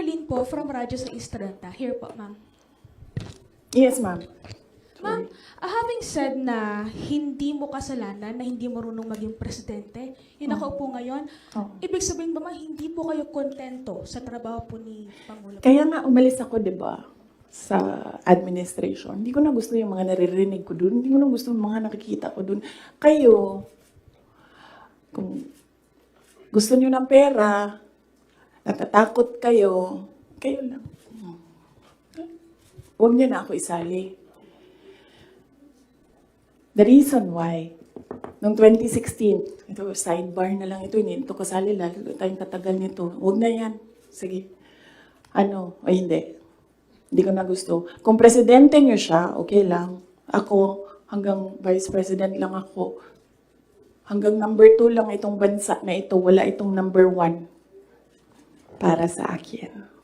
Arlene po from Radyo sa Estrada. Here po, ma'am. Yes, ma'am. Ma'am, ah, having said na hindi mo kasalanan na hindi marunong maging presidente, yung nakaupo ngayon, Oo. ibig sabihin ba ma'am, hindi po kayo kontento sa trabaho po ni Pangulo? Kaya nga umalis ako, di ba, sa administration. Hindi ko na gusto yung mga naririnig ko dun. Hindi ko na gusto yung mga nakikita ko dun. Kayo, kung gusto nyo ng pera, natatakot kayo, kayo lang. Huwag nyo na ako isali. The reason why, noong 2016, ito, sidebar na lang ito, hindi ito kasali, lalo tayong tatagal nito. Huwag na yan. Sige. Ano, ay hindi. Hindi ko na gusto. Kung presidente nyo siya, okay lang. Ako, hanggang vice president lang ako. Hanggang number two lang itong bansa na ito. Wala itong number one para sa akin.